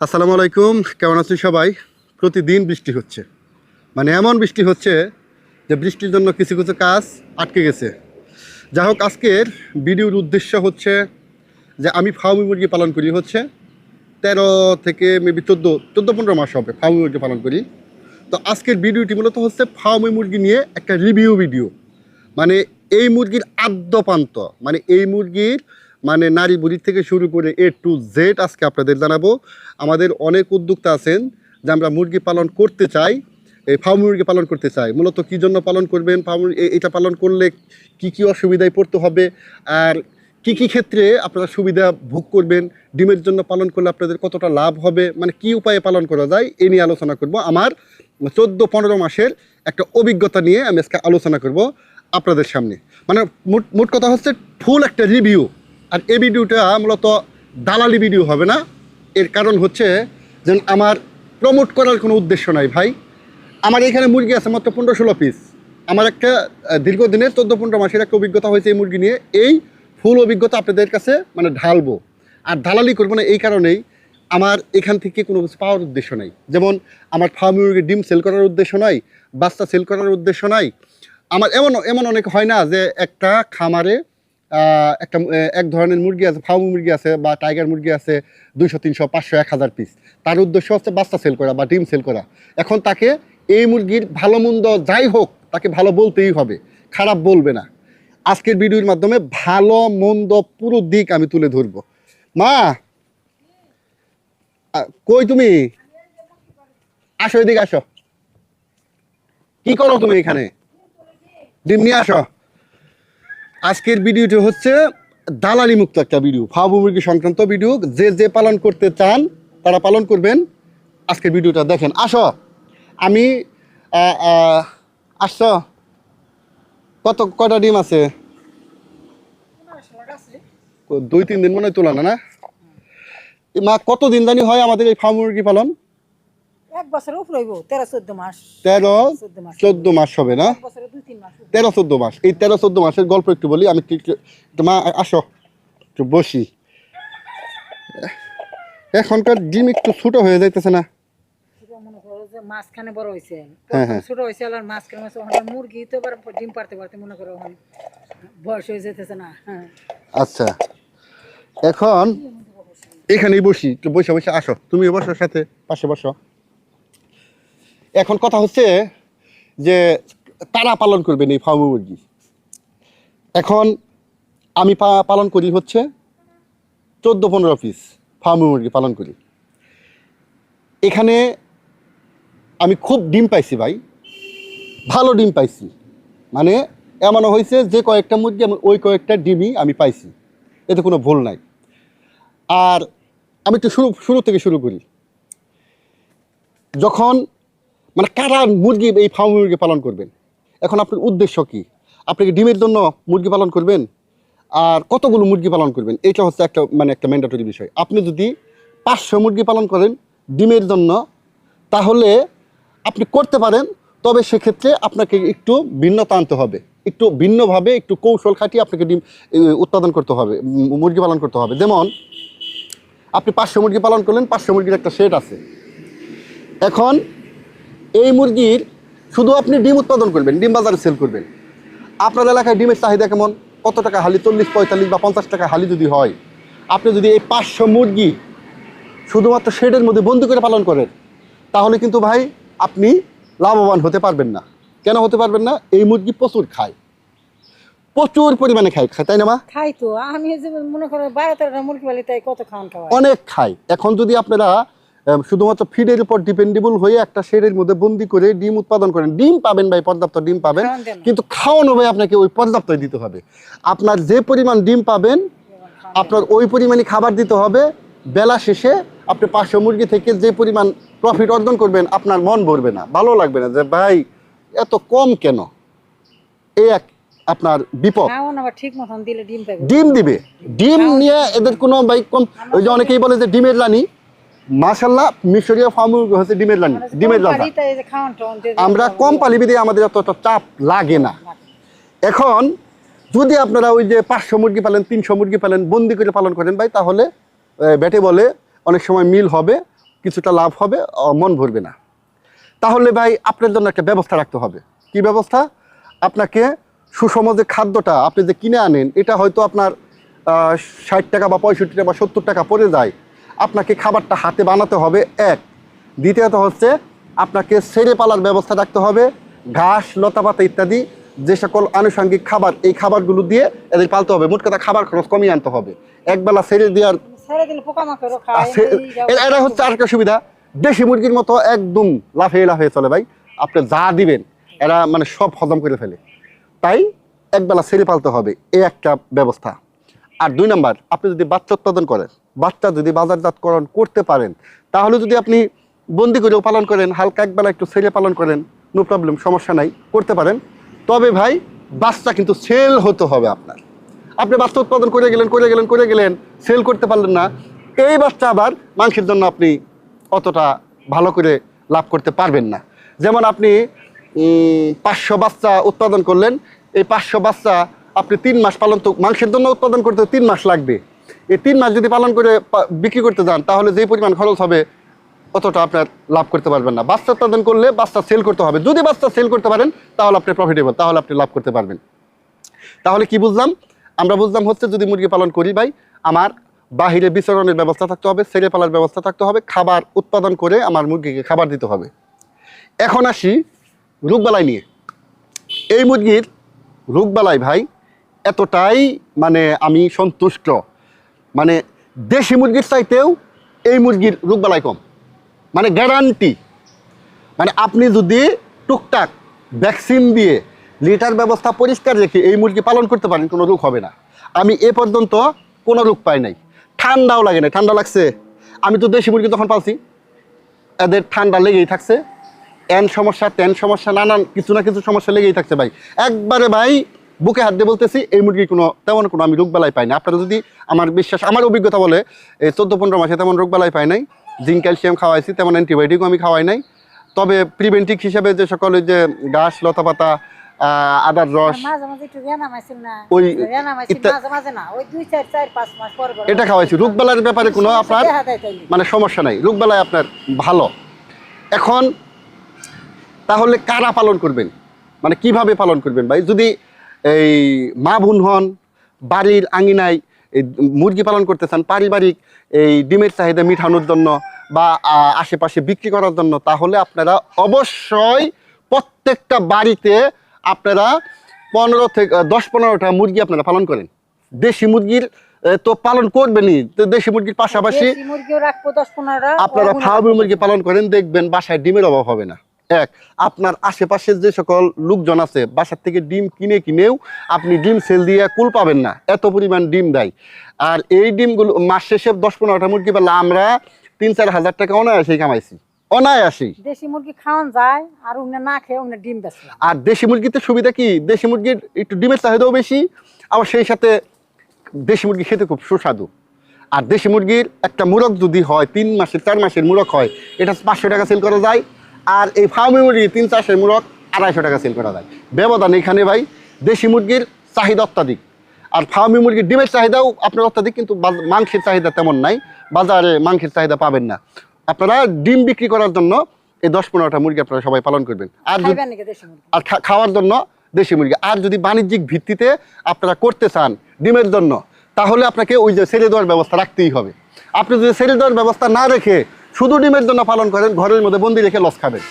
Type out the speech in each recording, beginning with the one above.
আসসালামু আলাইকুম, কেমন আছেন সবাই? প্রতিদিন বৃষ্টি হচ্ছে। মানে এমন বৃষ্টি হচ্ছে যে বৃষ্টির জন্য কিছু কিছু কাজ আটকে গেছে। যাই হোক, আজকের ভিডিওর উদ্দেশ্য হচ্ছে যে আমি ফার্মি মুরগি পালন করি হচ্ছে তেরো থেকে মেবি চোদ্দ চোদ্দ পনেরো মাস হবে ফার্মি মুরগি পালন করি। তো আজকের ভিডিওটি মূলত হচ্ছে ফার্মি মুরগি নিয়ে একটা রিভিউ ভিডিও। মানে এই মুরগির আদ্যপান্ত মানে এই মুরগির মানে নারী বুড়ির থেকে শুরু করে এ টু জেড আজকে আপনাদের জানাব। আমাদের অনেক উদ্যোক্তা আছেন যে আমরা মুরগি পালন করতে চাই এই ফার্ম মুরগি পালন করতে চাই। মূলত কী জন্য পালন করবেন? ফার্ম এটা পালন করলে কি কি অসুবিধায় পড়তে হবে? আর কি কি ক্ষেত্রে আপনারা সুবিধা ভোগ করবেন? ডিমের জন্য পালন করলে আপনাদের কতটা লাভ হবে? মানে কি উপায়ে পালন করা যায়? এ নিয়ে আলোচনা করব। আমার চোদ্দ পনেরো মাসের একটা অভিজ্ঞতা নিয়ে আমি আজকে আলোচনা করব আপনাদের সামনে। মানে মোট মোট কথা হচ্ছে ফুল একটা রিভিউ আর এই ভিডিওটা মূলত দালালি ভিডিও হবে না। এর কারণ হচ্ছে যে আমার প্রমোট করার কোনো উদ্দেশ্য নাই ভাই। আমার এখানে মুরগি আছে মাত্র পনেরো ষোলো পিস আমার একটা দীর্ঘদিনের চোদ্দ পনেরো মাসের একটা অভিজ্ঞতা হয়েছে এই মুরগি নিয়ে। এই ফুল অভিজ্ঞতা আপনাদের কাছে মানে ঢালবো। আর দালালি করব না এই কারণেই আমার এখান থেকে কোনো কিছু পাওয়ার উদ্দেশ্য নাই। যেমন আমার ফার্ম মুরগির ডিম সেল করার উদ্দেশ্য নাই, বাচ্চা সেল করার উদ্দেশ্য নাই। আমার এমন এমন অনেক হয় না যে একটা খামারে একটা এক ধরনের মুরগি আছে, ফার্ম মুরগি আছে বা টাইগার মুরগি আছে, দুইশো, তিনশো, পাঁচশো, এক হাজার পিস তার উদ্দেশ্য হচ্ছে বাচ্চা সেল করা বা ডিম সেল করা। এখন তাকে এই মুরগির ভালো মন্দ যাই হোক, তাকে ভালো বলতেই হবে। খারাপ বলবে না। আজকের ভিডিওর মাধ্যমে ভালো, মন্দ, পুরো দিক আমি তুলে ধরবো। মা! কই তুমি? আসো এদিকে, আসো। কি করো তুমি এখানে? ডিম নিয়ে আসো। আজকের ভিডিওটি হচ্ছে দালালি মুক্ত একটা ভিডিও ফাবু মুরগি সংক্রান্ত ভিডিও। যে যে পালন করতে চান তারা পালন করবেন। আজকের ভিডিওটা দেখেন। আসো আমি আহ, কত কটা ডিম আছে? দুই তিন দিন মনে হয় তোলা না মা কত দিন জানি হয় আমাদের এই ফার্ম মুরগি পালন? এক বছরের উপরে হইব তেরো চোদ্দ মাস। তেরো চোদ্দ মাস হবে না। তেরো চোদ্দ মাস। এই তেরো চোদ্দ মাসের গল্প একটু বলি আমি মা আসো। একটু বসি। এখনকার ডিম একটু ছোট হয়ে যাইতেছে না। মনে মাঝখানে বড় হয়েছে হ্যাঁ, হ্যাঁ। ছোট হয়েছে আর মাঝখানে মুরগি তো ডিম পারতে পারতে মনে করো বয়স হয়ে যেতেছে না। হ্যাঁ। আচ্ছা। এখন এখানেই বসি। একটু বসে বসে আসো। তুমি বসো সাথে পাশে বসো। এখন কথা হচ্ছে যে তারা পালন করবেন এই ফার্ম মুরগি। এখন আমি পালন করি হচ্ছে চোদ্দ পনেরো পিস ফার্ম মুরগি পালন করি। এখানে আমি খুব ডিম পাইছি ভাই, ভালো ডিম পাইছি। মানে এমনও হয়েছে যে কয়েকটা মুরগি আমি, ওই কয়েকটা ডিমই আমি পাইছি। এতে কোনো ভুল নাই। আর আমি একটু শুরু শুরু থেকে শুরু করি। যখন মানে কারা মুরগি এই ফার্ম মুরগি পালন করবেন? এখন আপনার উদ্দেশ্য কি? আপনি কি ডিমের জন্য মুরগি পালন করবেন? আর কতগুলো মুরগি পালন করবেন? এটা হচ্ছে একটা মানে একটা ম্যান্ডেটরি বিষয়। আপনি যদি পাঁচশো মুরগি পালন করেন ডিমের জন্য, তাহলে আপনি করতে পারেন, তবে সেক্ষেত্রে আপনাকে একটু ভিন্নতা আনতে হবে। একটু ভিন্নভাবে একটু কৌশল খাটিয়ে আপনাকে ডিম উৎপাদন করতে হবে মুরগি পালন করতে হবে। যেমন, আপনি পাঁচশো মুরগি পালন করলেন, পাঁচশো মুরগির একটা সেট আছে। এখন এই মুরগির শুধু আপনি ডিম উৎপাদন করবেন ডিম বাজারে সেল করবেন। আপনার এলাকায় ডিমের চাহিদা কেমন? কত টাকা হালি? চল্লিশ পঁয়তাল্লিশ বা পঞ্চাশ টাকা হালি যদি হয় আপনি যদি এই পাঁচশো মুরগি শুধুমাত্র শেডের মধ্যে বন্দি করে পালন করেন তাহলে কিন্তু ভাই আপনি লাভবান হতে পারবেন না। কেন হতে পারবেন না? এই মুরগি প্রচুর খায়। প্রচুর পরিমাণে খায়। খায় তাই না মা? খাই তো। আমি মনে করো বারো তেরোটা মুরগি পালি তাই কত খাওয়ান খাওয়াই অনেক খায়। এখন যদি আপনারা শুধুমাত্র ফিডের উপর ডিপেন্ডেবল হয়ে একটা শেডের মধ্যে বন্দি করে ডিম উৎপাদন করেন। ডিম পাবেন ভাই পর্যাপ্ত ডিম পাবেন। না। কিন্তু খাওয়ানো ভাই আপনাকে ওই পর্যাপ্ত দিতে হবে। আপনার যে পরিমাণ ডিম পাবেন আপনার ওই পরিমাণই খাবার দিতে হবে। বেলা শেষে আপনি পাঁচশো মুরগি থেকে যে পরিমাণ প্রফিট অর্জন করবেন আপনার মন ভরবে না। ভালো লাগবে না যে ভাই এত কম কেন? এই এক আপনার বিপদ। ডিম দিবে। ডিম নিয়ে এদের কোনো ভাই কম ওই যে অনেকেই বলে যে ডিমের রানী। মাশাল্লাহ মিশরীয় ফার্ম হচ্ছে ডিমের রানী ডিমের দিয়ে আমরা কম পালিবি দিয়ে আমাদের অতটা চাপ লাগে না। এখন যদি আপনারা ওই যে পাঁচশো মুরগি পালেন তিনশো মুরগি পালেন বন্দি করে পালন করেন ভাই তাহলে ব্যাটে বলে অনেক সময় মিল হবে কিছুটা লাভ হবে মন ভরবে না। তাহলে ভাই আপনার জন্য একটা ব্যবস্থা রাখতে হবে। কি ব্যবস্থা? আপনাকে সুষম যে খাদ্যটা আপনি যে কিনে আনেন এটা হয়তো আপনার ষাট টাকা বা পঁয়ষট্টি টাকা বা সত্তর টাকা পড়ে যায়। আপনাকে খাবারটা হাতে বানাতে হবে এক। দ্বিতীয়ত হচ্ছে আপনাকে সেরে পালার ব্যবস্থা রাখতে হবে ঘাস লতাপাতা ইত্যাদি যে সকল আনুষঙ্গিক খাবার এই খাবারগুলো দিয়ে এদের পালতে হবে। মোট কথা খাবার খরচ কমিয়ে আনতে হবে। একবেলা সেরে দেওয়ার এটা হচ্ছে আরেকটা সুবিধা। দেশি মুরগির মতো একদম লাফে লাফে চলে ভাই। আপনি যা দিবেন এরা মানে সব হজম করে ফেলে। তাই একবেলা ছেড়ে পালতে হবে এই একটা ব্যবস্থা। আর দুই নাম্বার, আপনি যদি বাচ্চা উৎপাদন করেন, বাচ্চা যদি বাজারজাতকরণ করতে পারেন, তাহলে যদি আপনি বন্দি করেও পালন করেন, হালকা একবেলা একটু ছেড়ে পালন করেন নো প্রবলেম সমস্যা নাই, করতে পারেন। তবে ভাই, বাচ্চা কিন্তু সেল হতে হবে আপনার। আপনি বাচ্চা উৎপাদন করে গেলেন করে গেলেন করে গেলেন, সেল করতে পারলেন না, এই বাচ্চা আবার মাংসের জন্য আপনি অতটা ভালো করে লাভ করতে পারবেন না। যেমন আপনি পাঁচশো বাচ্চা উৎপাদন করলেন, এই পাঁচশো বাচ্চা আপনি তিন মাস পালন তো মাংসের জন্য উৎপাদন করতে তিন মাস লাগবে। এই তিন মাস যদি পালন করে বিক্রি করতে যান, তাহলে যে পরিমাণ খরচ হবে, অতটা আপনার লাভ করতে পারবেন না। বাচ্চা উৎপাদন করলে বাচ্চা সেল করতে হবে। যদি বাচ্চা সেল করতে পারেন, তাহলে আপনি প্রফিটেবল তাহলে আপনি লাভ করতে পারবেন। তাহলে কি বুঝলাম? আমরা বুঝলাম হচ্ছে যদি মুরগি পালন করি ভাই, আমার বাহিরে বিচরণের ব্যবস্থা থাকতে হবে ছেড়ে পালার ব্যবস্থা থাকতে হবে, খাবার উৎপাদন করে আমার মুরগিকে খাবার দিতে হবে। এখন আসি রোগবালাই নিয়ে। এই মুরগির রোগবালাই ভাই এতটাই মানে আমি সন্তুষ্ট। মানে দেশি মুরগির চাইতেও এই মুরগির রোগবালাই কম। মানে গ্যারান্টি মানে আপনি যদি টুকটাক ভ্যাকসিন দিয়ে লিটার ব্যবস্থা পরিষ্কার রেখে এই মুরগি পালন করতে পারেন, কোনো রোগ হবে না। আমি এ পর্যন্ত কোনো রোগ পাই নাই। ঠান্ডাও লাগে না ঠান্ডা লাগছে। আমি তো দেশি মুরগি তখন পালছি। এদের ঠান্ডা লেগেই থাকছে। এন সমস্যা তেন সমস্যা, নানান কিছু না কিছু সমস্যা লেগেই থাকছে ভাই। একবারে ভাই বুকে হাত দিয়ে বলতেছি এই মুরগি কোনো তেমন কোনো আমি রোগবালাই পাই না। আপনারা যদি আমার বিশ্বাস আমার অভিজ্ঞতা বলে এই চোদ্দ পনেরো মাসে তেমন রোগবালাই পাই নাই। জিঙ্ক ক্যালসিয়াম খাওয়াইছি তেমন অ্যান্টিবায়োটিকও আমি খাওয়াই নাই। তবে প্রিভেন্টিভ হিসেবে যে সকল ওই যে ঘাস লতাপাতা আহ, আদার রস ওই এটা খাওয়াইছি। রোগবালার ব্যাপারে কোনো আপনার। মানে সমস্যা নাই। রোগবেলায় আপনার ভালো। এখন তাহলে কারা পালন করবেন? মানে কীভাবে পালন করবেন ভাই? যদি এই মা বোন হন বাড়ির আঙিনায় এই মুরগি পালন করতে চান পারিবারিক এই ডিমের চাহিদা মিঠানোর জন্য বা আশেপাশে বিক্রি করার জন্য তাহলে আপনারা অবশ্যই প্রত্যেকটা বাড়িতে আপনারা পনেরো থেকে দশ পনেরোটা মুরগি আপনারা পালন করেন। দেশি মুরগির তো পালন করবেনই তো দেশি মুরগির পাশাপাশি আপনারা ফার্মি মুরগি পালন করেন দেখবেন বাসায় ডিমের অভাব হবে না। এক আপনার আশেপাশের যে সকল লোকজন আছে বাসার থেকে ডিম কিনে কিনেও আপনি ডিম সেল দিয়ে কুল পাবেন না। এত পরিমাণ ডিম দেয়। আর এই ডিমগুলো মাস শেষে দশ পনেরোটা মুরগি পেলে আমরা তিন চার হাজার টাকা অনায়াসেই কামাইছি। অনায়াসেই। দেশি মুরগি খাওয়ান যায় আর উনি না খেয়ে উনি ডিম আর দেশি মুরগিতে সুবিধা কি? দেশি মুরগির একটু ডিমের চাহিদাও বেশি আবার সেই সাথে দেশি মুরগি খেতে খুব সুস্বাদু। আর দেশি মুরগির একটা মুরগ যদি হয় তিন মাসের চার মাসের মুরগ হয় এটা পাঁচশো টাকা সেল করা যায়। আর এই ফার্মি মুরগি তিন চারশের মুরগ আড়াইশো টাকা সেল করা যায়। ব্যবধান এখানে ভাই দেশি মুরগির চাহিদা অত্যাধিক। আর ফার্মি মুরগির ডিমের চাহিদাও আপনার অত্যাধিক কিন্তু মাংসের চাহিদা তেমন নাই বাজারে মাংসের চাহিদা পাবেন না। আপনারা ডিম বিক্রি করার জন্য এই দশ পনেরোটা মুরগি আপনারা সবাই পালন করবেন। আর আর খাওয়ার জন্য দেশি মুরগি। আর যদি বাণিজ্যিক ভিত্তিতে আপনারা করতে চান ডিমের জন্য তাহলে আপনাকে ওই যে ছেড়ে দেওয়ার ব্যবস্থা রাখতেই হবে। আপনি যদি ছেড়ে দেওয়ার ব্যবস্থা না রেখে শুধু ডিমের জন্য পালন করেন, ঘরের মধ্যে বন্দি রেখে লস খাবেন।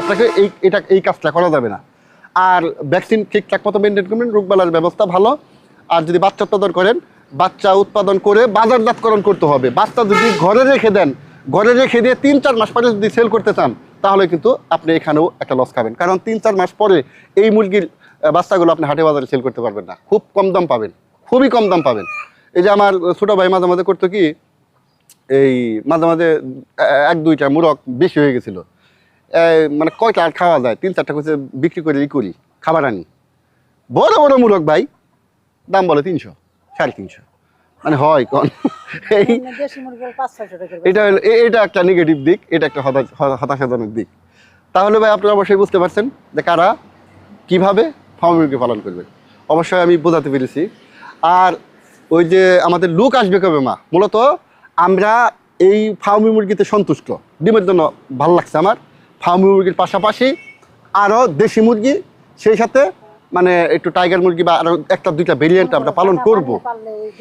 আপনাকে এই, এটা, এই কাজটা করা যাবে না। আর ভ্যাকসিন ঠিকঠাক মতো মেনটেন করবেন, রোগবালার ব্যবস্থা ভালো। আর যদি বাচ্চা উৎপাদন করেন, বাচ্চা উৎপাদন করে বাজারজাতকরণ করতে হবে। বাচ্চা যদি ঘরে রেখে দেন, ঘরে রেখে দিয়ে তিন, চার মাস পরে যদি সেল করতে চান, তাহলে কিন্তু আপনি এখানেও একটা লস খাবেন। কারণ তিন, চার মাস পরে এই মুরগির বাচ্চাগুলো আপনি হাটে বাজারে সেল করতে পারবেন না। খুব কম দাম পাবেন। খুবই কম দাম পাবেন। এই যে আমার ছোটো ভাই মাঝে মাঝে করতো কি এই মাঝে মাঝে এক দুইটা মুরগ বেশি হয়ে গেছিল। মানে কয়টা আর খাওয়া যায়? তিন চারটা করে বিক্রি করে ই করি খাবার আনি। বড় বড় মুরগ ভাই দাম বলে তিনশো সাড়ে তিনশো। মানে হয় কন? এই টাকা এটা হলো এটা একটা নেগেটিভ দিক এটা একটা হতাশাজনক দিক। তাহলে ভাই আপনারা অবশ্যই বুঝতে পারছেন যে কারা কীভাবে ফার্ম মুরগি পালন করবে। অবশ্যই আমি বোঝাতে পেরেছি। আর ওই যে আমাদের লুক আসবে কবে মা? মূলত আমরা এই ফার্মি মুরগিতে সন্তুষ্ট। ডিমের জন্য ভালো লাগছে আমার। ফার্মি মুরগির পাশাপাশি আরও দেশি মুরগি সেই সাথে মানে একটু টাইগার মুরগি বা আরও একটা দুইটা ভেরিয়েন্ট আমরা পালন করব।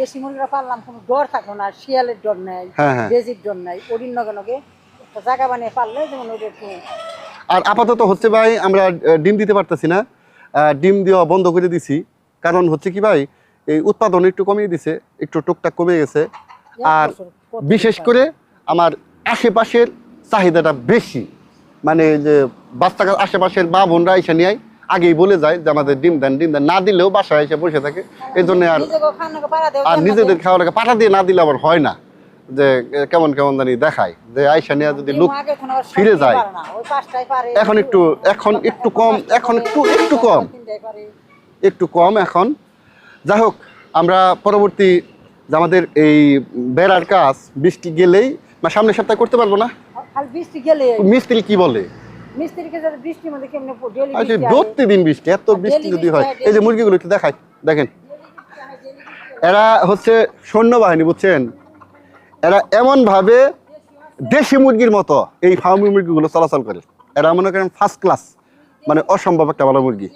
দেশি মুরগিরা পারলাম কোনো ডর থাকল না শিয়ালের ডর নাই হ্যাঁ, হ্যাঁ। বেজির ডর নাই ওডির নগে নগে একটা জায়গা বানিয়ে পারলে যেমন ওদের আর আপাতত হচ্ছে ভাই আমরা ডিম দিতে পারতেছি না। ডিম দেওয়া বন্ধ করে দিছি। কারণ হচ্ছে কি ভাই এই উৎপাদন একটু কমিয়ে দিছে একটু টুকটাক কমে গেছে। আর বিশেষ করে আমার আশেপাশের চাহিদাটা বেশি। মানে যে বাচ্চা আশেপাশের মা বোনরা এসে নিয়ে আগেই বলে যায় যে আমাদের ডিম দেন ডিম দেন। না দিলেও বাসায় এসে বসে থাকে। এই জন্য আর আর নিজেদের? খাওয়াটাকে পাঠা দিয়ে না দিলে আবার হয় না। যে কেমন কেমন জানি দেখায়। যে আইসা নিয়ে যদি লোক ফিরে যায়। এখন একটু- এখন একটু কম, এখন একটু- একটু কম। একটু কম এখন। যাই হোক আমরা পরবর্তী যে আমাদের এই বেড়ার কাজ বৃষ্টি গেলেই বা সামনের সপ্তাহে করতে পারব না? বৃষ্টি গেলে মিস্ত্রি কি বলে? প্রতিদিন বৃষ্টি এত বৃষ্টি যদি হয়। এই যে মুরগিগুলো একটু দেখাই দেখেন। এরা হচ্ছে বুঝছেন? এরা এমন ভাবে দেশি মুরগির মতো এই ফার্মি মুরগিগুলো চলাচল করে। এরা মনে করেন ফার্স্ট ক্লাস মানে অসম্ভব একটা ভালো মুরগি।